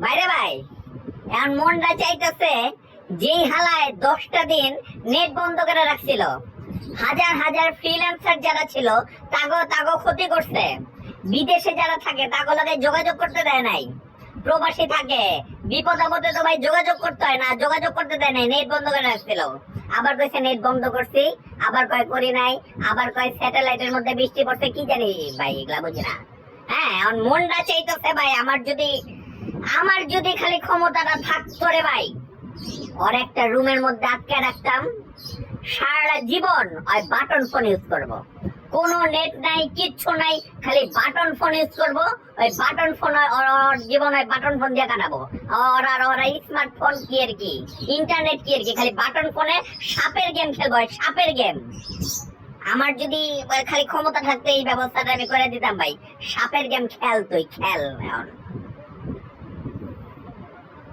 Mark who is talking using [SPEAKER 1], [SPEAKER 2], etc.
[SPEAKER 1] বাইরে ভাই, এখন মনটা চাইতেছে যেই হালায় দশটা দিন নেট বন্ধ করে রাখছিল। হাজার হাজার ফ্রিল্যান্সার যারা ছিল, তাগো তাগো ক্ষতি করছে। বিদেশে যারা থাকে তাগো লগে যোগাযোগ করতে দেয় নাই। প্রবাসী থাকে, বিপদ আপদে তো ভাই যোগাযোগ করতে হয় না, যোগাযোগ করতে দেয় নাই, নেট বন্ধ করে রাখছিল। আবার কইছে, নেট বন্ধ করছি। আবার কয়, করি নাই। আবার কয়, স্যাটেলাইটের মধ্যে বৃষ্টি পড়ছে, কি জানি ভাই, এগুলা বুঝি না। হ্যাঁ মনটা চাইতেছে ভাই, আমার যদি আমার যদি খালি ক্ষমতাটা থাকতো রে ভাই ওর একটা রুমের মধ্যে আটকে রাখতাম সারা জীবন ওই বাটন ফোন ইউজ করব। কোনো নেট নাই, কিচ্ছু নাই, খালি বাটন ফোন ইউজ করব, ওই বাটন ফোন ওর জীবন ওই বাটন ফোন দিয়ে কাটাবো। ওর আর ওরা স্মার্টফোন কি আর কি? ইন্টারনেট কি আর কি? খালি বাটন ফোনে সাপের গেম খেলব সাপের গেম আমার যদি খালি ক্ষমতা থাকতো, এই ব্যবস্থাটা আমি করে দিতাম ভাই। সাপের গেম খেল তুই, খেল এখন।